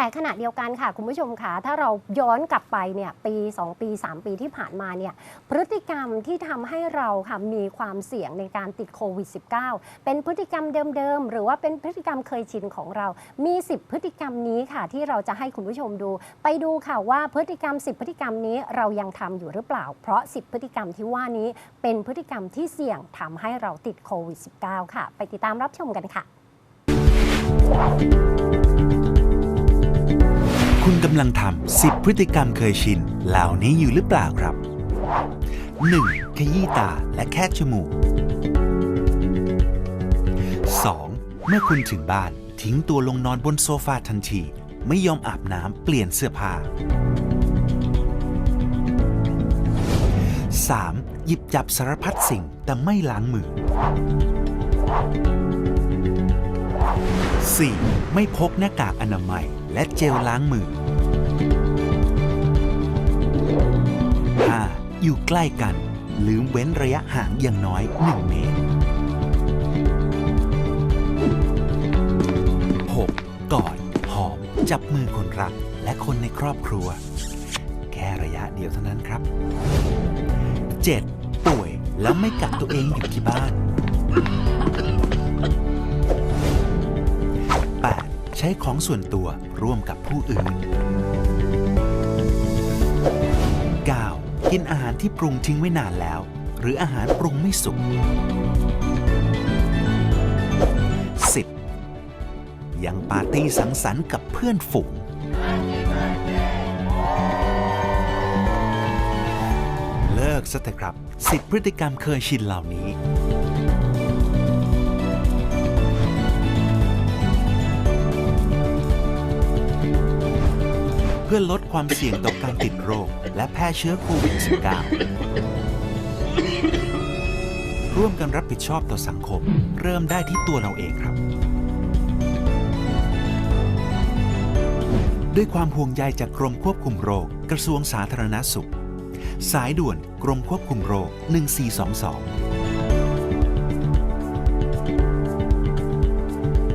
แต่ขณะเดียวกันค่ะคุณผู้ชมค่ะถ้าเราย้อนกลับไปเนี่ยปี 2 ปี 3 ปีที่ผ่านมาเนี่ยพฤติกรรมที่ทำให้เราค่ะมีความเสี่ยงในการติดโควิด -19 เป็นพฤติกรรมเดิมๆ หรือว่าเป็นพฤติกรรมเคยชินของเรา มี 10 พฤติกรรมนี้ค่ะ ที่เราจะให้คุณผู้ชมดู ไปดูค่ะว่าพฤติกรรม 10 พฤติกรรมนี้เรายังทำอยู่หรือเปล่า เพราะ 10 พฤติกรรมที่ว่านี้เป็นพฤติกรรมที่เสี่ยงทำให้เราติดโควิด -19 ค่ะ ไปติดตามรับชมกันค่ะ กำลังทำ10 พฤติกรรมเคยชิน เหล่านี้อยู่หรือเปล่าครับ 1. ขยี้ตาและแค่จมูก 2. เมื่อคุณถึงบ้าน ทิ้งตัวลงนอนบนโซฟาทันที ไม่ยอมอาบน้ำเปลี่ยนเสื้อผ้า 3. หยิบจับสารพัดสิ่งแต่ไม่ล้างมือ 4. ไม่พกหน้ากากอนามัยและเจลล้างมือ 5. อยู่ใกล้กัน ลืมเว้นระยะห่างอย่างน้อย 1 เมตร 6. กอด หอม จับมือคนรัก และคนในครอบครัว แค่ระยะเดียวเท่านั้นครับ 7. ป่วยแล้วไม่กักตัวเองอยู่ที่บ้าน 8. ใช้ของส่วนตัวร่วมกับผู้อื่น กินอาหารที่ปรุงทิ้งไว้นานแล้ว หรืออาหารปรุงไม่สุก 10. ยังปาร์ตี้สังสรรค์กับเพื่อนฝูง เลิกซะเถอะครับ สิทธิพฤติกรรมเคยชินเหล่านี้ เพื่อลดความเสี่ยงต่อการติดโรค และแพร่เชื้อโควิด -19 ร่วมกันรับผิดชอบต่อสังคม เริ่มได้ที่ตัวเราเองครับ ด้วยความห่วงใยจากกรมควบคุมโรค กระทรวงสาธารณสุข สายด่วนกรมควบคุมโรค 1422